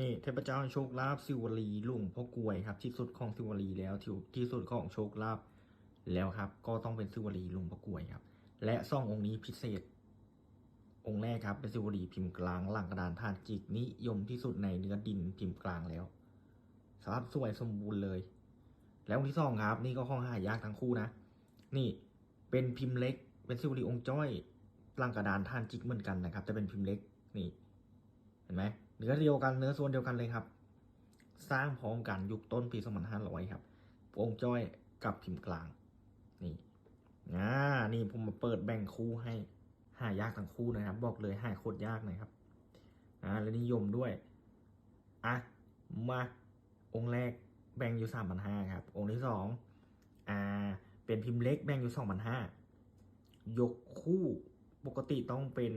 นี่เทพเจ้าโชคลาภสิวลีลวงพ่อกวยครับ ที่สุดของสิวลีแล้วที่ที่สุดของโชคลาภแล้วครับ ก็ต้องเป็นสิวลีลวงพ่อกวยครับ และซ่ององค์นี้พิเศษ องค์แรกครับเป็นสิวลีพิมพ์กลางหลังกระดานผ่านจิกนิยมที่สุดในเนื้อดินพิมพ์กลางแล้วสภาพสวยสมบูรณ์เลย แล้วองค์ที่สองครับ นี่ก็ข้องหายากทั้งคู่นะ นี่เป็นพิมพ์เล็ก เป็นสิวลีองค์จ้อยหลังกระดานท่านจิกเหมือนกันนะครับแต่เป็นพิมพ์เล็กนี่ เห็นไหม เนื้อเดียวกันเนื้อส่วนเดียวกันเลยครับ สร้างพร้อมกันยุคต้นปี2500ครับองค์จ้อยกับพิมพ์กลาง นี่อ่านี่ผมมาเปิดแบ่งคู่ให้หายากทั้งคู่นะครับ บอกเลยหายโคตรยากนะครับอ่าและนิยมด้วยอะมาองค์แรกแบ่งอยู่3,500ครับ องค์ที่สองอ่าเป็นพิมพ์เล็กแบ่งอยู่2,500ยกคู่ปกติต้องเป็น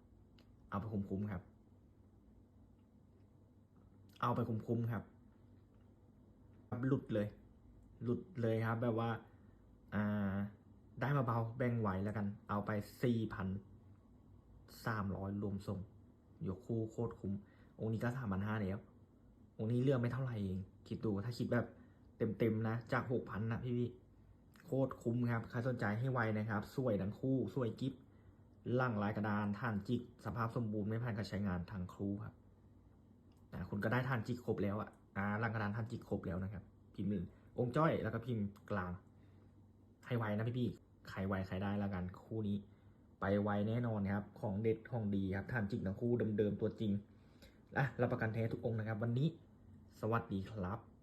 6,000เอาไปคุ้มๆครับ เอาไปคุ้มๆครับหลุดเลย หลุดเลยครับ แบบว่า อ่า ได้มาเบาแบ่งไหวแล้วกัน เอาไปสี่พันสามร้อยรวมส่งยกคู่โคตรคุ้ม องค์นี้ก็สามพันห้าแล้วองค์นี้เลือกไม่เท่าไหร่เอง คิดดูถ้าคิดแบบเต็มๆนะ จากหกพันนะพี่พี่โคตรคุ้มครับ ใครสนใจให้ไวนะครับ สวยทั้งคู่ สวยกิฟล่างลายกระดานฐานจิก สภาพสมบูรณ์ไม่ผ่านการใช้งานทางครูครับ คุณก็ได้ทานจิกครบแล้วอะอ่างกระดานทานจิกครบแล้วนะครับ พิมพ์หนึ่งองค์จ้อยแล้วก็พิมพ์กลางให้ไวนะพี่พี่ๆใครไวใครได้ละกันคู่นี้ ไปไวแน่นอนครับ ของเด็ดของดีครับทานจิกทั้งคู่เดิมๆตัวจริงและรับประกันแท้ทุกองค์นะครับ วันนี้ สวัสดีครับ